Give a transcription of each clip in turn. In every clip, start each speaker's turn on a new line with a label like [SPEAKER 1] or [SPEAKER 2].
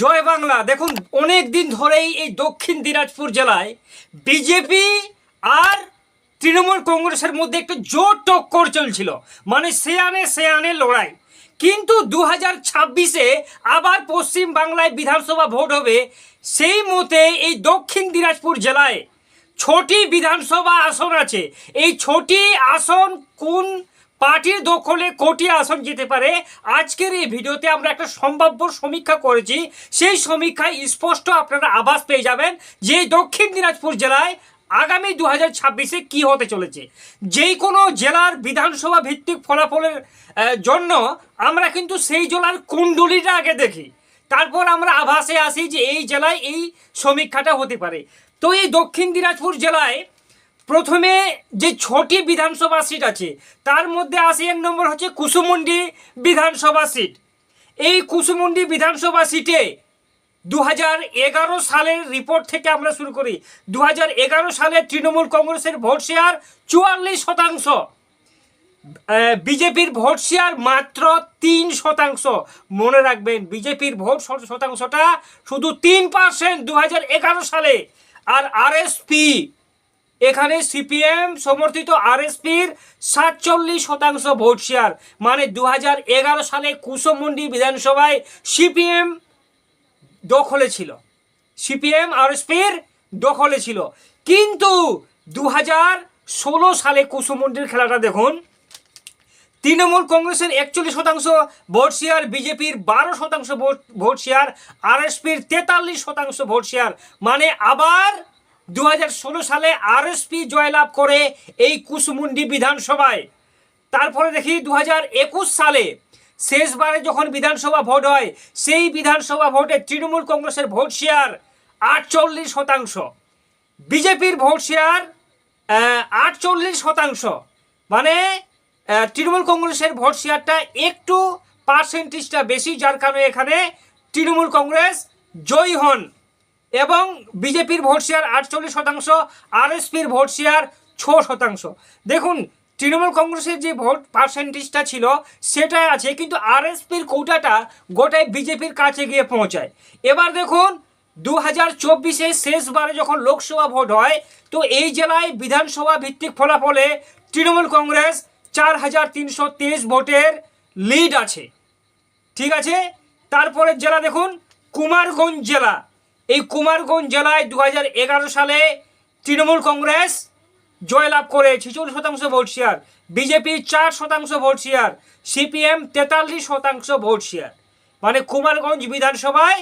[SPEAKER 1] জয় বাংলা। দেখুন অনেক দিন ধরেই এই দক্ষিণ দিনাজপুর জেলায় বিজেপি আর তৃণমূল কংগ্রেসের মধ্যে একটু জোর টক্কর চলছিল। মানে সে আনে সে আনে লড়াই। কিন্তু দু হাজার ছাব্বিশে আবার পশ্চিম বাংলায় বিধানসভা ভোট হবে, সেই মতে এই দক্ষিণ দিনাজপুর জেলায় ছটি বিধানসভা আসন আছে। এই ছটি আসন কোন পার্টির দখলে কোটি আসন যেতে পারে। আজকের এই ভিডিওতে আমরা একটা সম্ভাব্য সমীক্ষা করেছি। সেই সমীক্ষায় স্পষ্ট আপনারা আভাস পেয়ে যাবেন যে দক্ষিণ দিনাজপুর জেলায় আগামী দু হাজার ছাব্বিশে কী হতে চলেছে। যেই কোনো জেলার বিধানসভা ভিত্তিক ফলাফলের জন্য আমরা কিন্তু সেই জেলার কুণ্ডলিটা আগে দেখি। তারপর আমরা আভাসে আসি যে এই জেলায় এই সমীক্ষাটা হতে পারে। তো এই দক্ষিণ দিনাজপুর জেলায় প্রথমে যে ছটি বিধানসভা সিট আছে, তার মধ্যে আসি এক নম্বর হচ্ছে কুসুমুন্ডি বিধানসভা সিট। এই কুসুমুন্ডি বিধানসভা সিটে দু হাজার এগারো সালের রিপোর্ট থেকে আমরা শুরু করি। দু হাজার এগারো সালে তৃণমূল কংগ্রেসের ভোট শেয়ার চুয়াল্লিশ শতাংশ। বিজেপির ভোট শেয়ার মাত্র তিন শতাংশ। মনে রাখবেন, বিজেপির ভোট শত- শতাংশটা শুধু তিন পার্সেন্ট দু হাজার এগারো সালে। আর আরএসপি এখানে সিপিএম সমর্থিত আরএসপির সাতচল্লিশ শতাংশ ভোট শেয়ার। মানে দু হাজার এগারো সালে কুশমন্ডি বিধানসভায় সিপিএম দখলে ছিল। সিপিএম আরএসপির দখলে ছিল। কিন্তু দু ষোলো সালে কুসুমন্ডির খেলাটা দেখুন। তৃণমূল কংগ্রেসের একচল্লিশ শতাংশ ভোট শেয়ার, বিজেপির বারো শতাংশ ভোট ভোট শেয়ার, আরএসপির তেতাল্লিশ শতাংশ ভোট শেয়ার। মানে আবার দু হাজার ষোলো সালে আর আরএসপি জয়লাভ করে এই কুসুমুন্ডি বিধানসভায়। তারপরে দেখি দু হাজার একুশ সালে শেষবারে যখন বিধানসভা ভোট হয়, সেই বিধানসভা ভোটে তৃণমূল কংগ্রেসের ভোট শেয়ার আটচল্লিশ শতাংশ। বিজেপির ভোট শেয়ার আটচল্লিশ শতাংশ। মানে তৃণমূল কংগ্রেসের ভোট শেয়ারটা একটু পার্সেন্টেজটা বেশি, যার কারণে এখানে তৃণমূল কংগ্রেস জয়ী হন। এবং বিজেপির ভোট শেয়ার আটচল্লিশ শতাংশ, আরএসপির ভোট শেয়ার ছ শতাংশ। দেখুন, তৃণমূল কংগ্রেসের যে ভোট পার্সেন্টেজটা ছিল সেটা আছে, কিন্তু আরএসপির কোটাটা গোটায় বিজেপির কাছে গিয়ে পৌঁছায়। এবার দেখুন দু হাজার চব্বিশে শেষবারে যখন লোকসভা ভোট হয়, তো এই জেলায় বিধানসভা ভিত্তিক ফলাফলে তৃণমূল কংগ্রেস চার হাজার তিনশো তেইশ ভোটের লিড আছে। ঠিক আছে? তারপরে জেলা দেখুন, কুমারগঞ্জ জেলা। এই কুমারগঞ্জ জেলায় দু হাজার এগারো সালে তৃণমূল কংগ্রেস জয়লাভ করে ছেচল্লিশ শতাংশ ভোট শেয়ার বিজেপি চার শতাংশ ভোট শেয়ার সিপিএম তেতাল্লিশ শতাংশ ভোট শেয়ার মানে কুমারগঞ্জ বিধানসভায়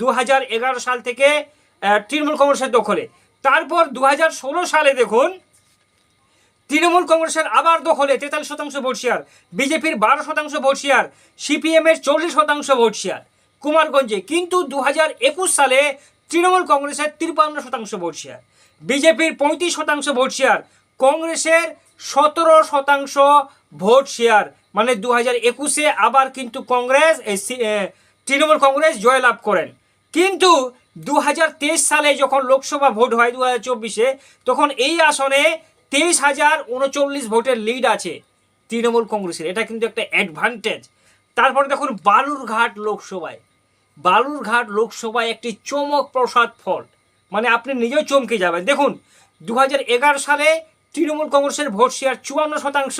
[SPEAKER 1] দু হাজার সাল থেকে তৃণমূল কংগ্রেসের দখলে। তারপর দু হাজার ষোলো সালে দেখুন, তৃণমূল কংগ্রেসের আবার দখলে তেতাল্লিশ শতাংশ ভোট শেয়ার বিজেপির বারো শতাংশ ভোট শেয়ার সিপিএমের চল্লিশ শতাংশ ভোট শেয়ার কুমারগঞ্জে, কিন্তু দু হাজার একুশ সালে তৃণমূল কংগ্রেসের তিপ্পান্ন শতাংশ ভোট শেয়ার বিজেপির পঁয়ত্রিশ শতাংশ ভোট শেয়ার কংগ্রেসের সতেরো শতাংশ ভোট শেয়ার মানে দু হাজার একুশে আবার কিন্তু কংগ্রেস তৃণমূল কংগ্রেস জয়লাভ করেন। কিন্তু দু হাজার তেইশ সালে যখন লোকসভা ভোট হয় দু হাজার চব্বিশে, তখন এই আসনে তেইশ হাজার উনচল্লিশ ভোটের লিড আছে তৃণমূল কংগ্রেসের। এটা কিন্তু একটা অ্যাডভান্টেজ তারপরে দেখুন বালুরঘাট লোকসভায়। বালুরঘাট লোকসভায় একটি চমক প্রসাদ ফল। মানে আপনি নিজেও চমকে যাবেন। দেখুন দু হাজার এগারো সালে তৃণমূল কংগ্রেসের ভোট শেয়ার চুয়ান্ন শতাংশ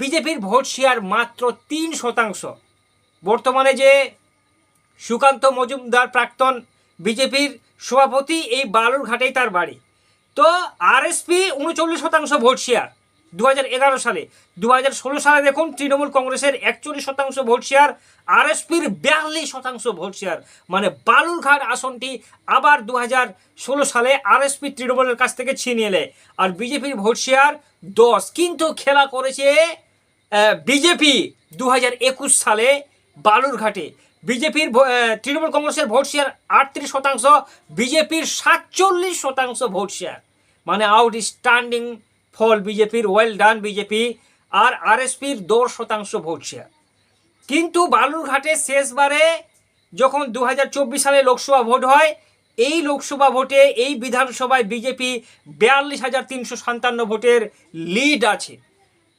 [SPEAKER 1] বিজেপির ভোট শেয়ার মাত্র তিন শতাংশ। বর্তমানে যে সুকান্ত মজুমদার প্রাক্তন বিজেপির সভাপতি এই বালুরঘাটেই তার বাড়ি। তো আর আরএসপি উনচল্লিশ শতাংশ ভোট শেয়ার দু হাজার এগারো সালে। দু হাজার ষোলো সালে দেখুন, তৃণমূল কংগ্রেসের একচল্লিশ শতাংশ ভোট শেয়ার আরএসপির বিয়াল্লিশ শতাংশ ভোট শেয়ার মানে বালুরঘাট আসনটি আবার দু হাজার ষোলো সালে আর আরএসপি তৃণমূলের কাছ থেকে ছিনিয়ে নেয়। আর বিজেপির ভোট শেয়ার দশ। কিন্তু খেলা করেছে বিজেপি দু হাজার একুশ সালে বালুরঘাটে বিজেপির তৃণমূল কংগ্রেসের ভোট শেয়ার আটত্রিশ শতাংশ, বিজেপির সাতচল্লিশ শতাংশ ভোট শেয়ার মানে আউট স্ট্যান্ডিং ফল বিজেপির ওয়েল ডান বিজেপি, আর আরএসপির দশ শতাংশ ভোট শেয়ার কিন্তু বালুরঘাটে শেষবারে যখন দু হাজার চব্বিশ সালে লোকসভা ভোট হয়, এই লোকসভা ভোটে এই বিধানসভায় বিজেপি বিয়াল্লিশ হাজার তিনশো সাতান্ন ভোটের লিড আছে।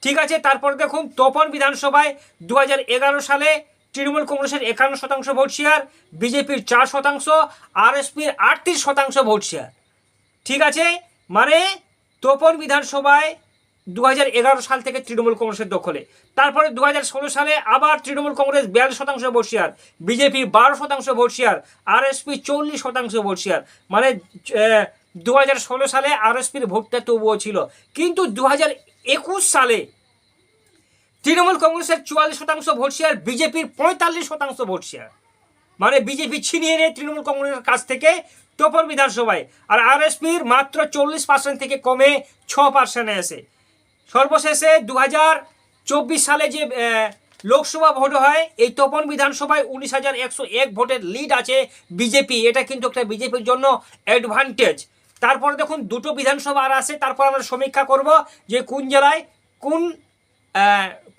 [SPEAKER 1] ঠিক আছে, তারপর দেখুন তপন বিধানসভায় দু হাজার এগারো সালে তৃণমূল কংগ্রেসের একান্ন শতাংশ ভোট শেয়ার বিজেপির চার শতাংশ আর আরএসপির আটত্রিশ শতাংশ ভোট শেয়ার ঠিক আছে মানে তোপন বিধানসভায় দু হাজার এগারো সাল থেকে তৃণমূল কংগ্রেসের দখলে। তারপরে দু হাজার ষোলো সালে আবার তৃণমূল কংগ্রেস বিয়াল্লিশ শতাংশ ভোট বিজেপি বারো শতাংশ ভোট শেয়ার আরএসপি চল্লিশ শতাংশ ভোট মানে দু হাজার ষোলো সালে আর আরএসপির ভোটটা তবুও ছিল। কিন্তু দু হাজার একুশ সালে তৃণমূল কংগ্রেসের চুয়াল্লিশ শতাংশ ভোট শেয়ার বিজেপির পঁয়তাল্লিশ শতাংশ ভোট শেয়ার মানে বিজেপি ছিনিয়ে নেয় তৃণমূল কংগ্রেসের কাছ থেকে তোপর বিধানসভায়। আর আর আরএসপির মাত্র চল্লিশ পার্সেন্ট থেকে কমে ছ পার্সেন্টে এসে সর্বশেষে দু চব্বিশ সালে যে লোকসভা ভোট হয়, এই তপন বিধানসভায় উনিশ হাজার একশো এক ভোটের লিড আছে বিজেপি। এটা কিন্তু একটা বিজেপির জন্য অ্যাডভান্টেজ তারপরে দেখুন, দুটো বিধানসভা আর আসে তারপর আমরা সমীক্ষা করব যে কোন জেলায় কোন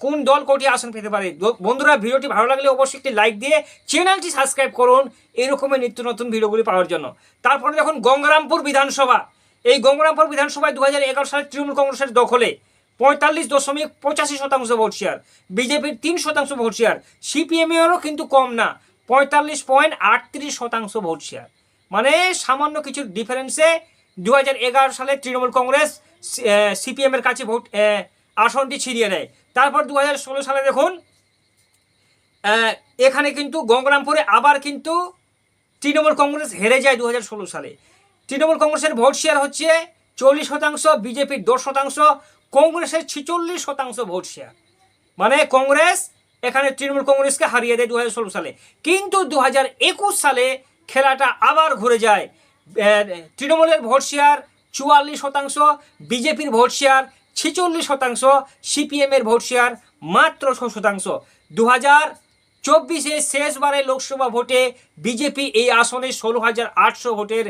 [SPEAKER 1] কোন দল কোটি আসন পেতে পারে? বন্ধুরা, ভিডিওটি ভালো লাগলে অবশ্যই একটি লাইক দিয়ে চ্যানেলটি সাবস্ক্রাইব করুন এইরকমের নিত্য নতুন ভিডিওগুলি পাওয়ার জন্য। তারপরে দেখুন গঙ্গারামপুর বিধানসভা। এই গঙ্গারামপুর বিধানসভায় দু হাজার এগারো সালে তৃণমূল কংগ্রেসের দখলে পঁয়তাল্লিশ দশমিক পঁচাশি শতাংশ ভোট শেয়ার বিজেপির তিন শতাংশ ভোট শেয়ার সিপিএমেরও কিন্তু কম না, পঁয়তাল্লিশ পয়েন্ট আটত্রিশ শতাংশ ভোট শেয়ার মানে সামান্য কিছু ডিফারেন্সে দু হাজার এগারো সালে তৃণমূল কংগ্রেস সিপিএমের কাছে ভোট আসনটি ছিনিয়ে নেয়। তারপর দু হাজার ষোলো সালে দেখুন এখানে কিন্তু গঙ্গরামপুরে আবার কিন্তু তৃণমূল কংগ্রেস হেরে যায় দু ষোলো সালে। তৃণমূল কংগ্রেসের ভোট শেয়ার হচ্ছে চল্লিশ শতাংশ, বিজেপির দশ শতাংশ, কংগ্রেসের ছিচল্লিশ শতাংশ ভোট শেয়ার মানে কংগ্রেস এখানে তৃণমূল কংগ্রেসকে হারিয়ে দেয় দু ষোলো সালে। কিন্তু দু একুশ সালে খেলাটা আবার ঘুরে যায়। তৃণমূলের ভোট শেয়ার চুয়াল্লিশ শতাংশ, বিজেপির ভোট শেয়ার ছেচল্লিশ শতাংশ সিপিএমের ভোট শেয়ার মাত্র ছ শতাংশ। দু হাজার চব্বিশে শেষবারে লোকসভা ভোটে বিজেপি এই আসনে ষোলো হাজার আটশো ভোটের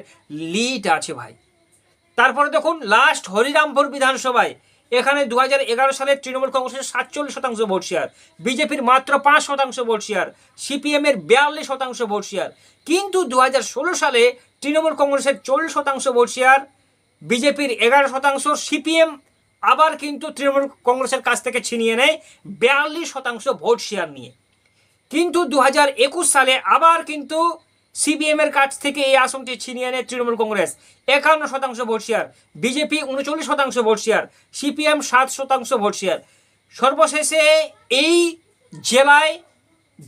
[SPEAKER 1] লিড আছে ভাই। তারপরে দেখুন লাস্ট হরিরামপুর বিধানসভায়, এখানে দু হাজার এগারো সালে তৃণমূল কংগ্রেসের সাতচল্লিশ শতাংশ ভোট শেয়ার বিজেপির মাত্র পাঁচ শতাংশ ভোট শেয়ার সিপিএমের বিয়াল্লিশ শতাংশ ভোট শেয়ার কিন্তু দু হাজার ষোলো সালে তৃণমূল কংগ্রেসের চল্লিশ শতাংশ ভোট শেয়ার বিজেপির এগারো শতাংশ, সিপিএম আবার কিন্তু তৃণমূল কংগ্রেসের কাছ থেকে ছিনিয়ে নেয় বিয়াল্লিশ শতাংশ ভোট শেয়ার নিয়ে। কিন্তু দু হাজার একুশ সালে আবার কিন্তু সিবিএম এর কাছ থেকে এই আসনটি ছিনিয়ে নেয় তৃণমূল কংগ্রেস। একান্ন শতাংশ ভোট শেয়ার বিজেপি উনচল্লিশ শতাংশ ভোট শেয়ার সিপিএম সাত শতাংশ ভোট শেয়ার সর্বশেষে এই জেলায়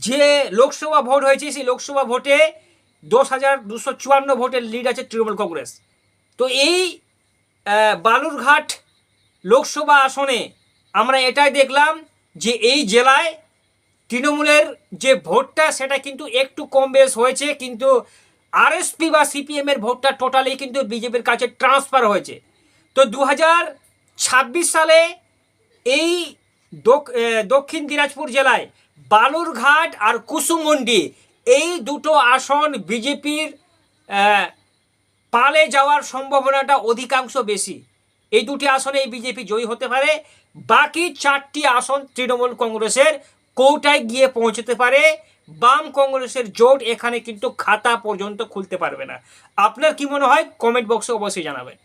[SPEAKER 1] যে লোকসভা ভোট হয়েছে, সেই লোকসভা ভোটে দশ হাজার দুশো চুয়ান্ন ভোটের লিড আছে তৃণমূল কংগ্রেস। তো এই বালুরঘাট লোকসভা আসনে আমরা এটাই দেখলাম যে এই জেলায় তৃণমূলের যে ভোটটা, সেটা কিন্তু একটু কম বেশ হয়েছে, কিন্তু আরএসপি বা সিপিএমের ভোটটা টোটালি কিন্তু বিজেপির কাছে ট্রান্সফার হয়েছে। তো দু সালে এই দক- দক্ষিণ দিনাজপুর জেলায় বালুরঘাট আর কুসুমন্ডি, এই দুটো আসন বিজেপির পালে যাওয়ার সম্ভাবনাটা অধিকাংশ বেশি। এই দুটি আসনে এই বিজেপি জয়ী হতে পারে। বাকি চারটি আসন তৃণমূল কংগ্রেসের কোটায় গিয়ে পৌঁছতে পারে। বাম কংগ্রেসের জোট এখানে কিন্তু খাতা পর্যন্ত খুলতে পারবে না। আপনার কি মনে হয়? কমেন্ট বক্সে অবশ্যই জানাবেন।